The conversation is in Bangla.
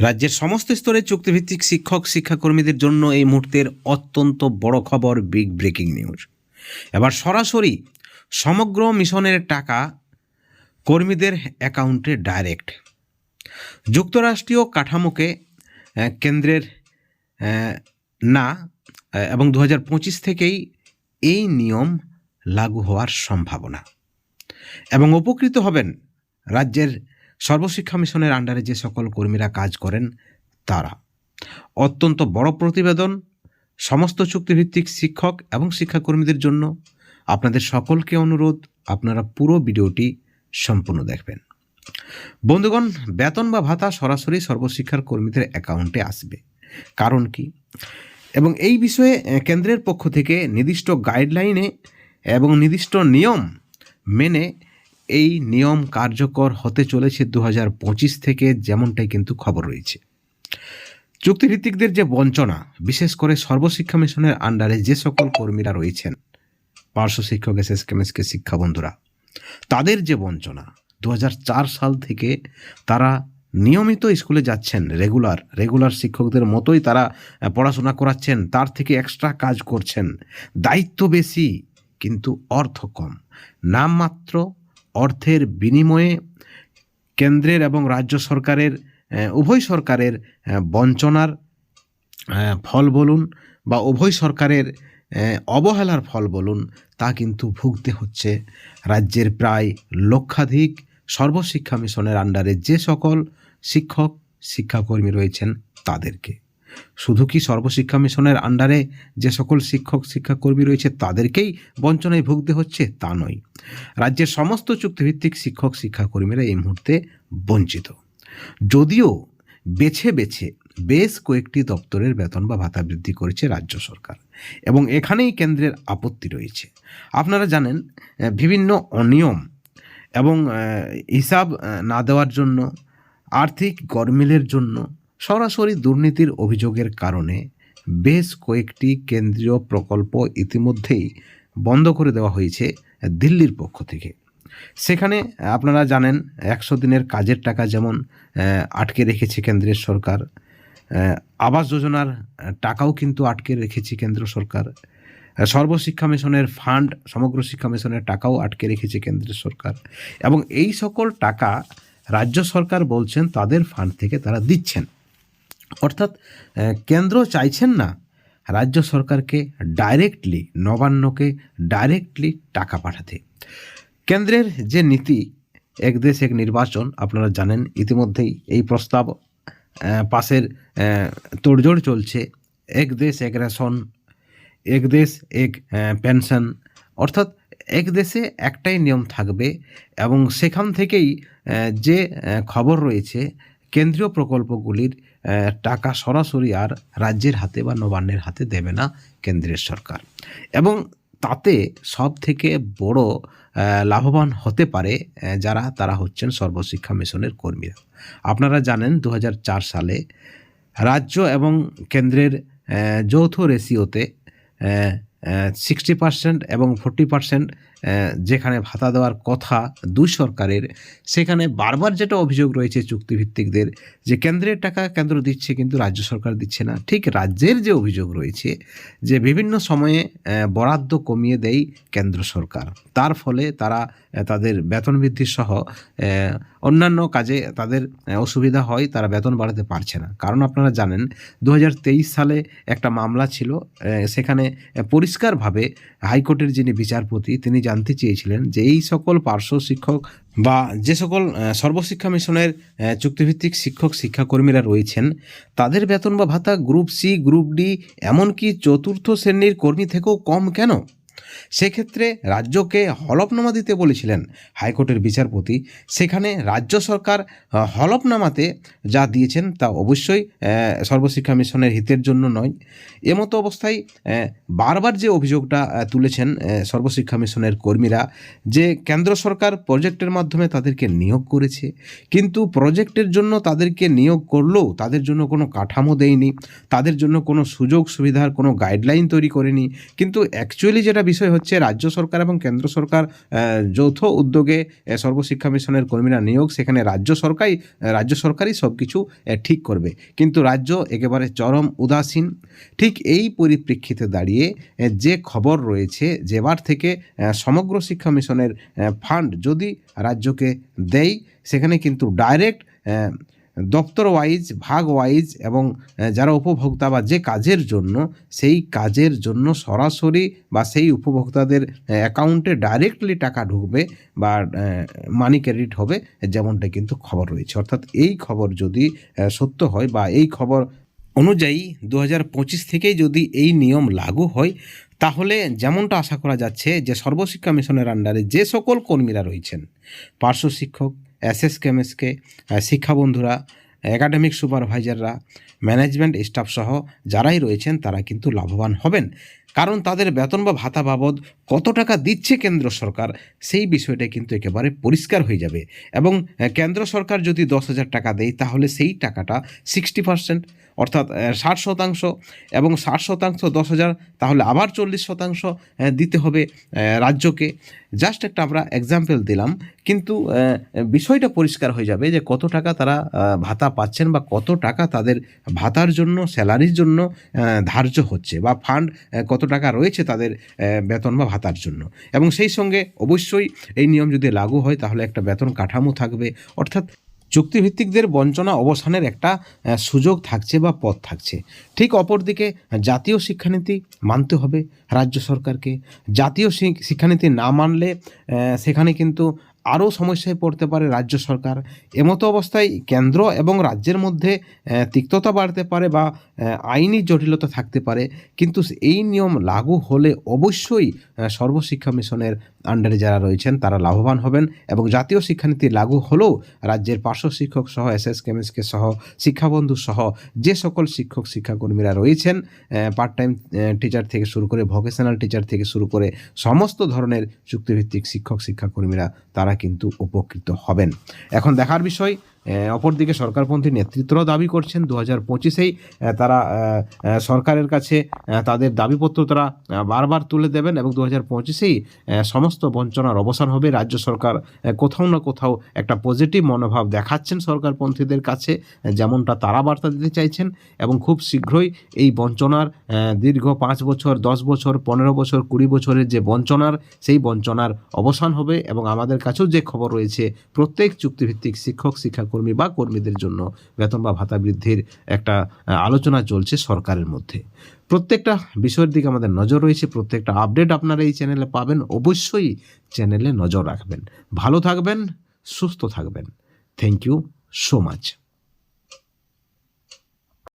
রাজ্যের সমস্ত স্তরের চুক্তিভিত্তিক শিক্ষক, শিক্ষাকর্মীদের জন্য এই মুহূর্তের অত্যন্ত বড় খবর বিগ ব্রেকিং নিউজ এবার সরাসরি সমগ্র মিশনের টাকা কর্মীদের অ্যাকাউন্টে ডাইরেক্ট যুক্তরাষ্ট্রীয় কাঠামোকে কেন্দ্রের না এবং দু পঁচিশ থেকেই এই নিয়ম লাগু হওয়ার সম্ভাবনা। এবং উপকৃত হবেন রাজ্যের সর্বশিক্ষা মিশনের আন্ডারে যে সকল কর্মীরা কাজ করেন, তারা। অত্যন্ত বড় প্রতিবেদন, সমস্ত চুক্তিভিত্তিক শিক্ষক এবং শিক্ষাকর্মীদের জন্য আপনাদের সকলকে অনুরোধ, আপনারা পুরো ভিডিওটি সম্পূর্ণ দেখবেন। বন্ধুগণ, বেতন বা ভাতা সরাসরি সর্বশিক্ষার কর্মীদের অ্যাকাউন্টে আসবে। কারণ কি? এবং এই বিষয়ে কেন্দ্রের পক্ষ থেকে নির্দিষ্ট গাইডলাইনে এবং নির্দিষ্ট নিয়ম মেনে এই নিয়ম কার্যকর হতে চলেছে দু হাজার পঁচিশ থেকে যেমনটাই কিন্তু খবর রয়েছে। চুক্তিভিত্তিকদের যে বঞ্চনা, বিশেষ করে সর্বশিক্ষা মিশনের আন্ডারে যে সকল কর্মীরা রয়েছেন, পার্শ্ব শিক্ষক এস এস শিক্ষা বন্ধুরা, তাদের যে বঞ্চনা দু হাজার চার সাল থেকে তারা নিয়মিত স্কুলে যাচ্ছেন, রেগুলার রেগুলার শিক্ষকদের মতোই তারা পড়াশোনা করাচ্ছেন, তার থেকে এক্সট্রা কাজ করছেন। দায়িত্ব বেশি, কিন্তু অর্থ কম। নামমাত্র অর্থের বিনিময়ে কেন্দ্রের এবং রাজ্য সরকারের উভয় সরকারের বঞ্চনার ফল বলুন বা উভয় সরকারের অবহেলার ফল বলুন, তা কিন্তু ভুগতে হচ্ছে রাজ্যের প্রায় লক্ষাধিক সর্বশিক্ষা মিশনের আন্ডারে যে সকল শিক্ষক, শিক্ষাকর্মী রয়েছেন তাদেরকে। শুধু কি সর্বশিক্ষা মিশনের আন্ডারে যে সকল শিক্ষক, শিক্ষাকর্মী রয়েছে তাদেরকেই বঞ্চনায় ভুগতে হচ্ছে তা নয়। রাজ্যের সমস্ত চুক্তিভিত্তিক শিক্ষক, শিক্ষাকর্মীরা এই মুহূর্তে বঞ্চিত। যদিও বেছে বেছে বেশ কয়েকটি দপ্তরের বেতন বা ভাতা বৃদ্ধি করেছে রাজ্য সরকার এবং এখানেই কেন্দ্রের আপত্তি রয়েছে। আপনারা জানেন বিভিন্ন অনিয়ম এবং হিসাব না দেওয়ার জন্য, আর্থিক গরমিলের জন্য সরাসরি দুর্নীতির অভিযোগের কারণে বেশ কয়েকটি কেন্দ্রীয় প্রকল্প ইতিমধ্যেই বন্ধ করে দেওয়া হয়েছে দিল্লির পক্ষ থেকে। সেখানে আপনারা জানেন, একশো দিনের কাজের টাকা যেমন আটকে রেখেছে কেন্দ্রের সরকার আবাস যোজনার টাকাও কিন্তু আটকে রেখেছে কেন্দ্র সরকার সর্বশিক্ষা মিশনের ফান্ড, সমগ্র শিক্ষা মিশনের টাকাও আটকে রেখেছে কেন্দ্রের সরকার এবং এই সকল টাকা রাজ্য সরকার বলছেন তাদের ফান্ড থেকে তারা দিচ্ছেন। অর্থাৎ কেন্দ্র চাইছেন না, রাজ্য সরকারকে ডাইরেক্টলি নবান্নকে ডাইরেক্টলি টাকা পাঠাতে। কেন্দ্রের যে নীতি, এক দেশ, এক নির্বাচন, আপনারা জানেন, ইতিমধ্যেই এই প্রস্তাব পাশের তোড়জোড় চলছে। এক দেশ, এক রেশন, এক দেশ, এক পেনশন, অর্থাৎ এক দেশে একটাই নিয়ম থাকবে এবং সেখান থেকেই যে খবর রয়েছে কেন্দ্রীয় প্রকল্পগুলির টাকা সরাসরি আর রাজ্যের হাতে বা নবান্নের হাতে দেবে না কেন্দ্রের সরকার। এবং তাতে সব থেকে বড় লাভবান হতে পারে যারা, তারা হচ্ছেন সর্বশিক্ষা মিশনের কর্মীরা। আপনারা জানেন দু হাজার চার সালে রাজ্য এবং কেন্দ্রের যৌথ রেশিওতে সিক্সটি পার্সেন্ট এবং ফোর্টি পার্সেন্ট যেখানে ভাতা দেওয়ার কথা দুই সরকারের, সেখানে বারবার যেটা অভিযোগ রয়েছে চুক্তিভিত্তিকদের যে কেন্দ্রের টাকা কেন্দ্র দিচ্ছে কিন্তু রাজ্য সরকার দিচ্ছে না। ঠিক রাজ্যের যে অভিযোগ রয়েছে যে বিভিন্ন সময়ে বরাদ্দ কমিয়ে দেয় কেন্দ্র সরকার। তার ফলে তারা তাদের বেতন বৃদ্ধি সহ অন্যান্য কাজে তাদের অসুবিধা হয়, তারা বেতন বাড়াতে পারছে না। কারণ আপনারা জানেন দু হাজার তেইশ সালে একটা মামলা ছিল সেখানে পরিষ্কারভাবে হাইকোর্টের যিনি বিচারপতি, তিনি জানতে চেয়েছিলেন যে এই সকল পার্শ্ব শিক্ষক বা যে সকল সর্বশিক্ষা মিশনের চুক্তিভিত্তিক শিক্ষক শিক্ষাকর্মীরা রয়েছেন, তাদের বেতন বা ভাতা গ্রুপ সি, গ্রুপ ডি, এমনকি চতুর্থ শ্রেণির কর্মী থেকেও কম কেন? সেক্ষেত্রে রাজ্যকে হলফনামা দিতে বলেছিলেন হাইকোর্টের বিচারপতি। সেখানে রাজ্য সরকার হলফনামাতে যা দিয়েছেন তা অবশ্যই সর্বশিক্ষা মিশনের হিতের জন্য নয়। এমতো অবস্থায় বারবার যে অভিযোগটা তুলেছেন সর্বশিক্ষা মিশনের কর্মীরা, যে কেন্দ্র সরকার প্রজেক্টের মাধ্যমে তাদেরকে নিয়োগ করেছে, কিন্তু প্রজেক্টের জন্য তাদেরকে নিয়োগ করলেও তাদের জন্য কোনো কাঠামো দেয়নি, তাদের জন্য কোনো সুযোগ সুবিধার কোনো গাইডলাইন তৈরি করেনি। কিন্তু অ্যাকচুয়ালি যেটা বিষয় বিষয় হচ্ছে রাজ্য সরকার এবং কেন্দ্র সরকার যৌথ উদ্যোগে সর্বশিক্ষা মিশনের কর্মীরা নিয়োগ, সেখানে রাজ্য সরকারই রাজ্য সরকারই সব কিছু ঠিক করবে। কিন্তু রাজ্য একেবারে চরম উদাসীন। ঠিক এই পরিপ্রেক্ষিতে দাঁড়িয়ে যে খবর রয়েছে যেবার থেকে সমগ্র শিক্ষা মিশনের ফান্ড যদি রাজ্যকে দেয়, সেখানে কিন্তু ডাইরেক্ট দপ্তর ওয়াইজ ভাগ ওয়াইজ এবং যারা উপভোক্তা বা যে কাজের জন্য, সেই কাজের জন্য সরাসরি বা সেই উপভোক্তাদের অ্যাকাউন্টে ডাইরেক্টলি টাকা ঢুকবে বা মানি ক্রেডিট হবে, যেমনটা কিন্তু খবর রয়েছে। অর্থাৎ এই খবর যদি সত্য হয় বা এই খবর অনুযায়ী দু হাজার পঁচিশ থেকেই যদি এই নিয়ম লাগু হয়, তাহলে যেমনটা আশা করা যাচ্ছে যে সর্বশিক্ষা মিশনের আন্ডারে যে সকল কর্মীরা রয়েছেন, পার্শ্ব শিক্ষক এস এস কেমএসকে শিক্ষা বন্ধুরা, একাডেমিক সুপারভাইজাররা, ম্যানেজমেন্ট স্টাফ সহ যারাই রয়েছেন তারা কিন্তু লাভবান হবেন। কারণ তাদের বেতন বা ভাতা বাবদ কত টাকা দিচ্ছে কেন্দ্র সরকার সেই বিষয়টা কিন্তু একেবারে পরিষ্কার হয়ে যাবে। এবং কেন্দ্র সরকার যদি দশ হাজার টাকা দেয় তাহলে সেই টাকাটা সিক্সটি পার্সেন্ট অর্থাৎ ষাট শতাংশ এবং ষাট শতাংশ দশ হাজার তাহলে আবার চল্লিশ শতাংশ দিতে হবে রাজ্যকে। জাস্ট একটা আমরা এক্সাম্পল দিলাম, কিন্তু বিষয়টা পরিষ্কার হয়ে যাবে যে কত টাকা তারা ভাতা পাচ্ছেন বা কত টাকা তাদের ভাতার জন্য, স্যালারির জন্য ধার্য হচ্ছে বা ফান্ড কত টাকা রয়েছে তাদের বেতন বা ভাতার জন্য। এবং সেই সঙ্গে অবশ্যই এই নিয়ম যদি লাগু হয় তাহলে একটা বেতন কাঠামো থাকবে। অর্থাৎ চুক্তিভিত্তিকদের বঞ্চনা অবসানের একটা সুযোগ থাকছে বা পথ থাকছে। ঠিক অপরদিকে, জাতীয় শিক্ষানীতি মানতে হবে রাজ্য সরকারকে। জাতীয় শিক্ষানীতি না মানলে সেখানে কিন্তু আরও সমস্যায় পড়তে পারে রাজ্য সরকার। এমতো অবস্থায় কেন্দ্র এবং রাজ্যের মধ্যে তিক্ততা বাড়তে পারে বা আইনি জটিলতা থাকতে পারে। কিন্তু এই নিয়ম লাগু হলে অবশ্যই সর্বশিক্ষা মিশনের আন্ডারে যারা রয়েছেন, তারা লাভবান হবেন এবং জাতীয় শিক্ষানীতি লাগু হলেও রাজ্যের পার্শ্ব শিক্ষক সহ এস এস কেমিস্টকে সহ, শিক্ষাবন্ধু সহ, যে সকল শিক্ষক, শিক্ষাকর্মীরা রয়েছেন পার্ট টাইম টিচার থেকে শুরু করে ভোকেশনাল টিচার থেকে শুরু করে সমস্ত ধরনের চুক্তিভিত্তিক শিক্ষক, শিক্ষাকর্মীরা তারা কিন্তু উপকৃত হবেন। এখন দেখার বিষয় অপরদিকে সরকারপন্থী নেতৃত্বরাও দাবি করছেন দু হাজার পঁচিশেই তারা সরকারের কাছে তাদের দাবিপত্র তারা বারবার তুলে দেবেন এবং দু হাজার পঁচিশেই সমস্ত বঞ্চনার অবসান হবে। রাজ্য সরকার কোথাও না কোথাও একটা পজিটিভ মনোভাব দেখাচ্ছেন সরকারপন্থীদের কাছে যেমনটা তারা বার্তা দিতে চাইছেন এবং খুব শীঘ্রই এই বঞ্চনার দীর্ঘ পাঁচ বছর, দশ বছর, পনেরো বছর, কুড়ি বছরের যে বঞ্চনার, সেই বঞ্চনার অবসান হবে এবং আমাদের কাছেও যে খবর রয়েছে, প্রত্যেক চুক্তিভিত্তিক শিক্ষক, শিক্ষাকর্মী বা কর্মীদের জন্য বেতন বা ভাতা বৃদ্ধির একটা আলোচনা চলছে সরকারের মধ্যে। প্রত্যেকটা বিষয়ের দিকে আমাদের নজর রয়েছে, প্রত্যেকটা আপডেট আপনারা এই চ্যানেলে পাবেন। অবশ্যই চ্যানেলে নজর রাখবেন। ভালো থাকবেন, সুস্থ থাকবেন। Thank you so much